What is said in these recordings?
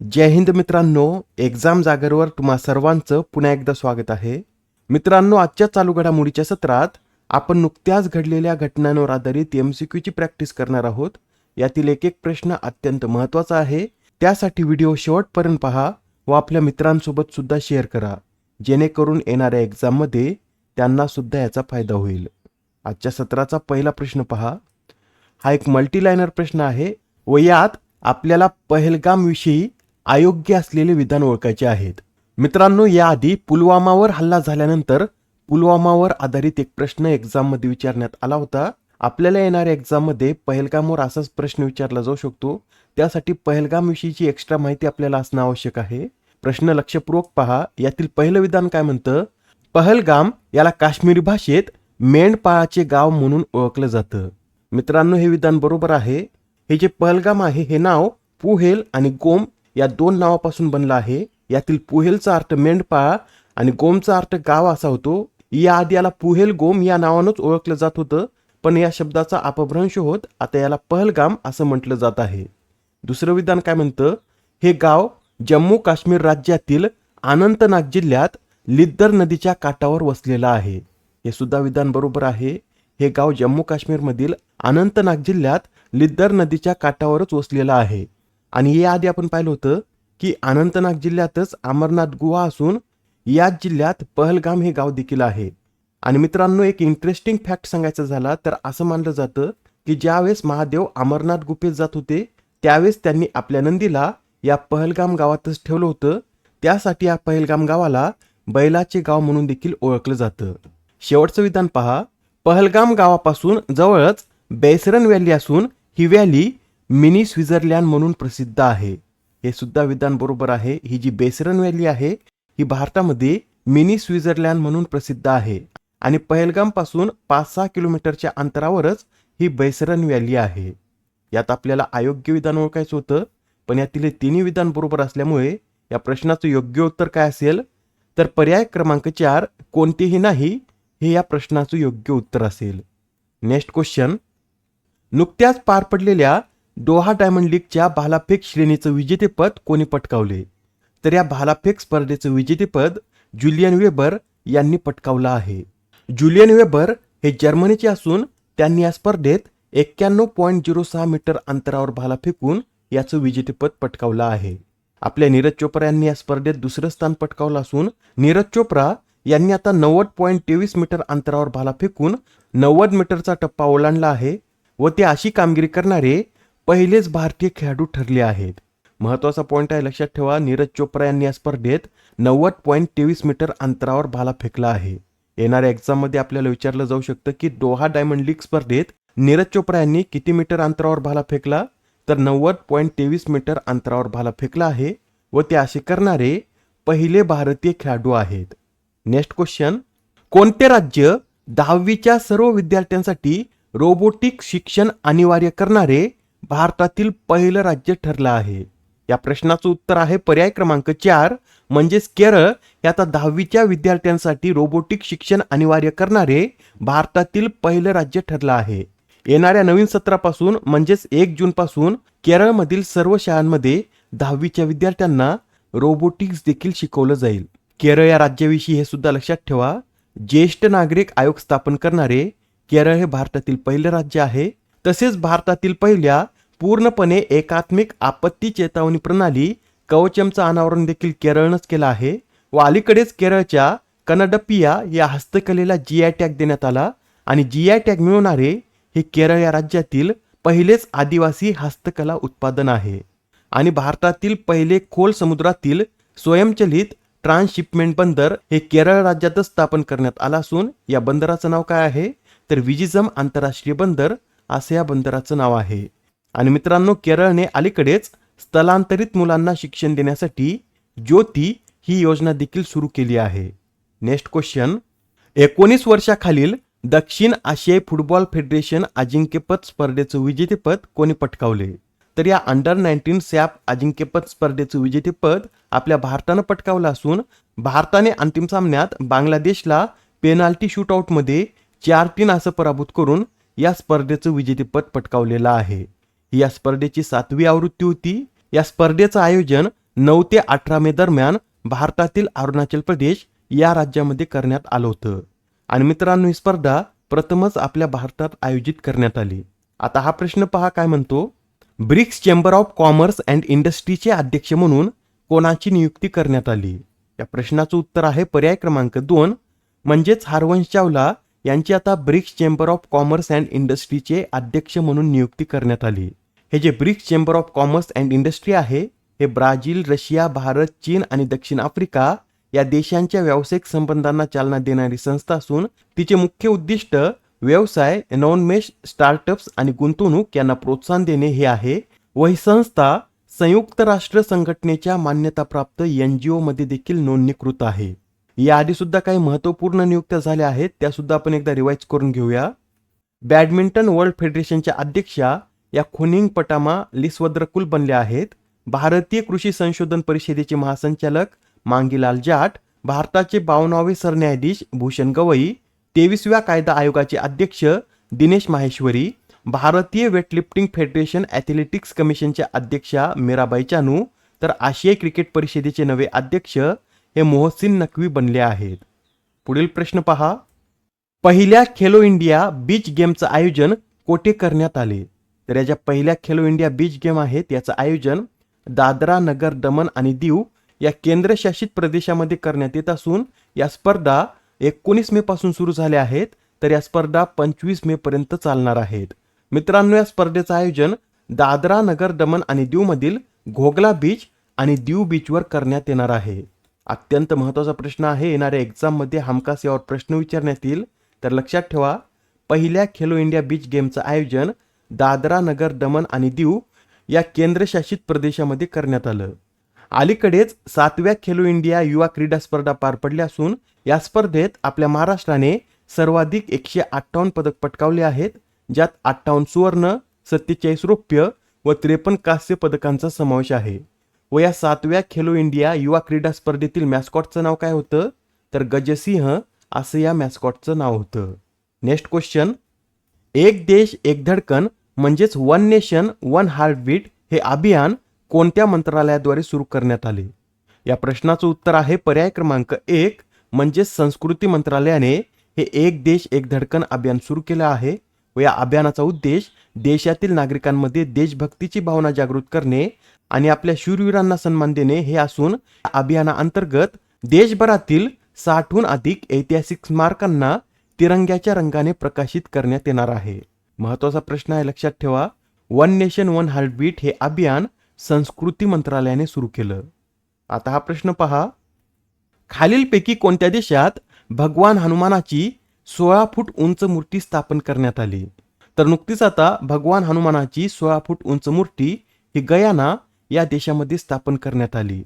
जय हिंद मित्रांनो एक्झाम जागरवर तुम्हा सर्वांचं पुन्हा एकदा स्वागत आहे. मित्रांनो आजच्या चालू घडामोडीच्या सत्रात आपण नुकत्याच घडलेल्या घटनांवर आधारित एम सी क्यूची प्रॅक्टिस करणार आहोत. यातील एक एक प्रश्न अत्यंत महत्त्वाचा आहे. त्यासाठी व्हिडिओ शेवटपर्यंत पहा व आपल्या मित्रांसोबत सुद्धा शेअर करा. जेणेकरून येणाऱ्या एक्झाममध्ये त्यांना सुद्धा याचा फायदा होईल. आजच्या सत्राचा पहिला प्रश्न पहा. हा एक मल्टीलायनर प्रश्न आहे व यात आपल्याला पहलगाम विषयी अयोग्य असलेले विधान ओळखायचे आहेत. मित्रांनो याआधी पुलवामावर हल्ला झाल्यानंतर पुलवामावर आधारित एक प्रश्न एक्झाममध्ये विचारण्यात आला होता. आपल्याला येणाऱ्या एक्झाममध्ये पहलगामवर असाच प्रश्न विचारला जाऊ शकतो. त्यासाठी पहलगामविषयीची एक्स्ट्रा माहिती आपल्याला असणं आवश्यक आहे. प्रश्न लक्षपूर्वक पहा. यातील पहिलं विधान काय म्हणतं? पहलगाम याला काश्मीरी भाषेत मेंढपाळाचे गाव म्हणून ओळखलं जातं. मित्रांनो हे विधान बरोबर आहे. हे जे पहलगाम आहे हे नाव पुहेल आणि गोम या दोन नावापासून बनलं आहे. यातील पुहेलचा अर्थ मेंढपाळ आणि गोमचा अर्थ गाव असा होतो. याआधी याला पुहेल गोम या नावानंच ओळखलं जात होतं पण या शब्दाचा अपभ्रंश होत आता याला पहलगाम असं म्हटलं जात आहे. दुसरं विधान काय म्हणतं? हे गाव जम्मू काश्मीर राज्यातील अनंतनाग जिल्ह्यात लिद्दर नदीच्या काठावर वसलेलं आहे. हे सुद्धा विधान बरोबर आहे. हे गाव जम्मू काश्मीरमधील अनंतनाग जिल्ह्यात लिद्दर नदीच्या काठावरच वसलेलं आहे. आणि याआधी आपण पाहिलं होतं की अनंतनाग जिल्ह्यातच अमरनाथ गुहा असून याच जिल्ह्यात पहलगाम हे गाव देखील आहे. आणि मित्रांनो एक इंटरेस्टिंग फॅक्ट सांगायचं झाला तर असं मानलं जातं की ज्यावेळेस महादेव अमरनाथ गुफेत जात होते त्यावेळेस त्यांनी आपल्या नंदीला या पहलगाम गावातच ठेवलं होतं. त्यासाठी या पहलगाम गावाला बैलाचे गाव म्हणून देखील ओळखलं जातं. शेवटचं विधान पहा. पहलगाम गावापासून जवळच बेसरन व्हॅली असून ही व्हॅली मिनी स्वित्झर्लंड म्हणून प्रसिद्ध आहे. हे सुद्धा विधान बरोबर आहे. ही जी बेसरन व्हॅली आहे ही भारतामध्ये मिनी स्वित्झर्लंड म्हणून प्रसिद्ध आहे. आणि पहलगामपासून पाच सहा किलोमीटरच्या अंतरावरच ही बेसरन व्हॅली आहे. यात आपल्याला अयोग्य विधान ओळखायचं होतं पण यातील तिन्ही विधान बरोबर असल्यामुळे या प्रश्नाचं योग्य उत्तर काय असेल? तर पर्याय क्रमांक चार कोणतेही नाही हे या प्रश्नाचं योग्य उत्तर असेल. Next question. नुकत्याच पार पडलेल्या डोहा डायमंड लीगच्या भालाफेक श्रेणीचं विजेतेपद कोणी पटकावले? तर या भालाफेक स्पर्धेचं विजेतेपद जुलियन वेबर यांनी पटकावलं आहे. जुलियन वेबर हे जर्मनीचे असून त्यांनी या स्पर्धेत एक्क्याण्णव पॉईंट झिरो सहा मीटर अंतरावर भाला फेकून याचं विजेतेपद पटकावलं आहे. आपल्या नीरज चोप्रा यांनी या स्पर्धेत दुसरं स्थान पटकावलं असून नीरज चोप्रा यांनी आता नव्वद पॉईंट तेवीस मीटर अंतरावर भाला फेकून नव्वद मीटरचा टप्पा ओलांडला आहे व ते अशी कामगिरी करणारे पहिलेच भारतीय खेळाडू ठरले आहेत. महत्त्वाचा पॉईंट आहे लक्षात ठेवा नीरज चोप्रा यांनी या स्पर्धेत नव्वद पॉईंट तेवीस मीटर अंतरावर भाला फेकला आहे. येणाऱ्या एक्झाममध्ये आपल्याला विचारलं जाऊ शकतं की दोहा डायमंड लीग स्पर्धेत नीरज चोप्रा यांनी किती मीटर अंतरावर भाला फेकला? तर नव्वद पॉईंट तेवीस मीटर अंतरावर भाला फेकला आहे व ते असे करणारे पहिले भारतीय खेळाडू आहेत. नेक्स्ट क्वेश्चन कोणते राज्य दहावीच्या सर्व विद्यार्थ्यांसाठी रोबोटिक शिक्षण अनिवार्य करणारे? भारतातील पहिलं राज्य ठरलं आहे. या प्रश्नाचं उत्तर आहे पर्याय क्रमांक चार म्हणजेच केरळ. हे आता दहावीच्या विद्यार्थ्यांसाठी रोबोटिक शिक्षण अनिवार्य करणारे भारतातील पहिलं राज्य ठरलं आहे. येणाऱ्या नवीन सत्रापासून म्हणजेच एक जून पासून केरळमधील सर्व शाळांमध्ये दहावीच्या विद्यार्थ्यांना रोबोटिक्स देखील शिकवलं जाईल. केरळ या राज्याविषयी हे सुद्धा लक्षात ठेवा. ज्येष्ठ नागरिक आयोग स्थापन करणारे केरळ हे भारतातील पहिलं राज्य आहे. तसेच भारतातील पहिल्या पूर्णपणे एकात्मिक आपत्ती चेतावणी प्रणाली कवचमचं अनावरण देखील केरळनंच केलं आहे व अलीकडेच केरळच्या कनडपिया या हस्तकलेला जी आय टॅग देण्यात आला आणि जी आय टॅग मिळवणारे हे केरळ या राज्यातील पहिलेच आदिवासी हस्तकला उत्पादन आहे. आणि भारतातील पहिले खोल समुद्रातील स्वयंचलित ट्रान्सशिपमेंट बंदर हे केरळ राज्यातच स्थापन करण्यात आलं असून या बंदराचं नाव काय आहे? तर विजिझम आंतरराष्ट्रीय बंदर असं या बंदराचं नाव आहे. आणि मित्रांनो केरळने अलीकडेच स्थलांतरित मुलांना शिक्षण देण्यासाठी ज्योती ही योजना देखील सुरू केली आहे. नेक्स्ट क्वेश्चन एकोणीस वर्षाखालील दक्षिण आशियाई फुटबॉल फेडरेशन अजिंक्यपद स्पर्धेचं विजेतेपद कोणी पटकावले? तर या अंडर नाईन्टीन सॅप अजिंक्यपद स्पर्धेचं विजेतेपद आपल्या भारतानं पटकावलं असून भारताने अंतिम सामन्यात बांगलादेशला पेनाल्टी शूटआउटमध्ये चार तीन असं पराभूत करून या स्पर्धेचं विजेतेपद पटकावलेलं आहे. या स्पर्धेची सातवी आवृत्ती होती. या स्पर्धेचं आयोजन नऊ ते अठरा मे दरम्यान भारतातील अरुणाचल प्रदेश या राज्यामध्ये करण्यात आलं होतं. आणि मित्रांनो ही स्पर्धा प्रथमच आपल्या भारतात आयोजित करण्यात आली. आता हा प्रश्न पहा काय म्हणतो? BRICS chamber of commerce and इंडस्ट्रीचे अध्यक्ष म्हणून कोणाची नियुक्ती करण्यात आली? या प्रश्नाचं उत्तर आहे पर्याय क्रमांक दोन म्हणजेच हरवंश चावला यांची आता BRICS chamber of commerce and इंडस्ट्रीचे अध्यक्ष म्हणून नियुक्ती करण्यात आली. हे जे BRICS chamber of commerce and industry आहे हे ब्राझील रशिया भारत चीन आणि दक्षिण आफ्रिका या देशांच्या व्यावसायिक संबंधांना चालना देणारी संस्था असून तिचे मुख्य उद्दिष्ट व्यवसाय नॉनमेश स्टार्टअप्स आणि गुंतवणूक यांना प्रोत्साहन देणे हे आहे व ही संस्था संयुक्त राष्ट्र संघटनेच्या मान्यताप्राप्त एन जी मध्ये देखील नोंदणीकृत आहे. याआधी सुद्धा काही महत्त्वपूर्ण नियुक्त्या झाल्या आहेत त्या सुद्धा आपण एकदा रिवाईज करून घेऊया. बॅडमिंटन वर्ल्ड फेडरेशनच्या अध्यक्षा या खुनिंग पटामा लिस्वद्रकुल बनल्या आहेत. भारतीय कृषी संशोधन परिषदेचे महासंचालक मांगीलाल जाट भारताचे बावनावे सरन्यायाधीश भूषण गवई तेवीसव्या कायदा आयोगाचे अध्यक्ष दिनेश माहेश्वरी भारतीय वेटलिफ्टिंग फेडरेशन ॲथलेटिक्स कमिशनच्या अध्यक्षा मीराबाई चानू तर आशियाई क्रिकेट परिषदेचे नवे अध्यक्ष हे मोहसिन नकवी बनले आहेत. पुढील प्रश्न पहा. पहिल्या खेलो इंडिया बीच गेमचं आयोजन कोठे करण्यात आले? तर याच्या पहिल्या खेलो इंडिया बीच गेम आहेत याचं आयोजन दादरा नगर दमन आणि दीव या केंद्रशासित प्रदेशामध्ये करण्यात येत असून या स्पर्धा एकोणीस मे पासून सुरू झाल्या आहेत तर या स्पर्धा पंचवीस मे पर्यंत चालणार आहेत. मित्रांनो या स्पर्धेचं आयोजन दादरा नगर दमन आणि दीव मधील घोगला बीच आणि दीव बीचवर करण्यात येणार आहे. अत्यंत महत्त्वाचा प्रश्न आहे. येणाऱ्या एक्झाममध्ये हमखास यावर प्रश्न विचारण्यात येईल. तर लक्षात ठेवा पहिल्या खेलो इंडिया बीच गेमचं आयोजन दादरा नगर दमन आणि दीव या केंद्रशासित प्रदेशामध्ये करण्यात आलं. अलीकडेच सातव्या खेलो इंडिया युवा क्रीडा स्पर्धा पार पडल्या असून या स्पर्धेत आपल्या महाराष्ट्राने सर्वाधिक एकशे अठ्ठावन्न पदक पटकावले आहेत ज्यात अठ्ठावन्न सुवर्ण सत्तेचाळीस रौप्य व त्रेपन्न कांस्य पदकांचा समावेश आहे. व या सातव्या खेलो इंडिया युवा क्रीडा स्पर्धेतील मॅस्कॉटचं नाव काय होतं? तर गजसिंह असं या मॅस्कॉटचं नाव होतं. नेक्स्ट क्वेश्चन एक देश एक धडकन म्हणजेच वन नेशन वन हार्टबीट हे अभियान कोणत्या मंत्रालयाद्वारे सुरू करण्यात आले? या प्रश्नाचं उत्तर आहे पर्याय क्रमांक एक म्हणजेच संस्कृती मंत्रालयाने हे एक देश एक धडकन अभियान सुरू केलं आहे. व या अभियानाचा उद्देश देशातील नागरिकांमध्ये देशभक्तीची भावना जागृत करणे आणि आपल्या शूरवीरांना सन्मान देणे हे असून अभियानाअंतर्गत देशभरातील साठहून अधिक ऐतिहासिक स्मारकांना तिरंग्याच्या रंगाने प्रकाशित करण्यात येणार आहे. महत्त्वाचा प्रश्न आहे लक्षात ठेवा. वन नेशन वन हार्टबीट हे अभियान संस्कृती मंत्रालयाने सुरू केलं. आता हा प्रश्न पहा. खालीलपैकी कोणत्या देशात भगवान हनुमानाची सोळा फूट उंच मूर्ती स्थापन करण्यात आली? तर नुकतीच आता भगवान हनुमानाची सोळा फूट उंच मूर्ती ही गयाना या देशामध्ये स्थापन करण्यात आली.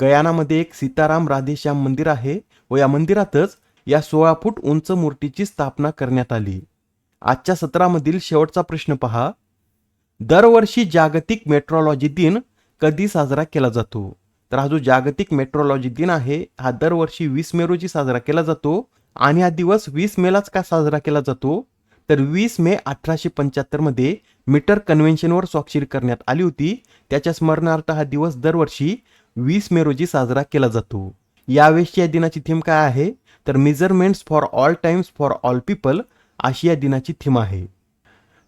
गयानामध्ये एक सीताराम राधेश्याम मंदिर आहे व या मंदिरातच या सोळा फूट उंच मूर्तीची स्थापना करण्यात आली. आजच्या सत्रामधील शेवटचा प्रश्न पहा. दरवर्षी जागतिक मेट्रोलॉजी दिन कधी साजरा केला जातो? तर हा जो जागतिक मेट्रोलॉजी दिन आहे हा दरवर्षी वीस मे रोजी साजरा केला जातो आणि हा दिवस वीस मेलाच का साजरा केला जातो? तर वीस मे अठराशे पंच्याहत्तरमध्ये मीटर कन्व्हेन्शनवर स्वाक्षरी करण्यात आली होती. त्याच्या स्मरणार्थ हा दिवस दरवर्षी वीस मे रोजी साजरा केला जातो. यावेळेसची या दिनाची थीम काय आहे? तर measurements for all times for all people अशी या दिनाची थीम आहे.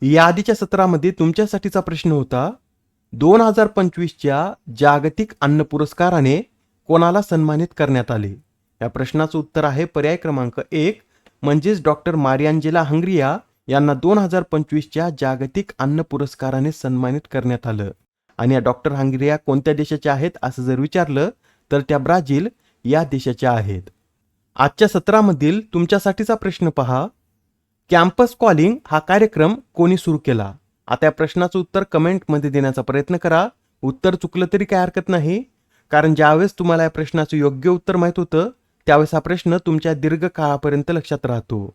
या आधीच्या सत्रामध्ये तुमच्यासाठीचा प्रश्न होता दोन हजार पंचवीसच्या जागतिक अन्न पुरस्काराने कोणाला सन्मानित करण्यात आले? या प्रश्नाचं उत्तर आहे पर्याय क्रमांक एक म्हणजेच डॉक्टर मारियांजेला हंग्रिया यांना दोन हजार पंचवीसच्या जागतिक अन्न पुरस्काराने सन्मानित करण्यात आलं. आणि या डॉक्टर हंग्रिया कोणत्या देशाच्या आहेत असं जर विचारलं तर त्या ब्राझील या देशाच्या आहेत. आजच्या सत्रामधील तुमच्यासाठीचा प्रश्न पहा. कॅम्पस कॉलिंग हा कार्यक्रम कोणी सुरू केला? आता या प्रश्नाचं उत्तर कमेंटमध्ये देण्याचा प्रयत्न करा. उत्तर चुकलं तरी काय हरकत नाही. कारण ज्यावेळेस तुम्हाला या प्रश्नाचं योग्य उत्तर माहीत होतं त्यावेळेस हा प्रश्न तुमच्या दीर्घ काळापर्यंत लक्षात राहतो.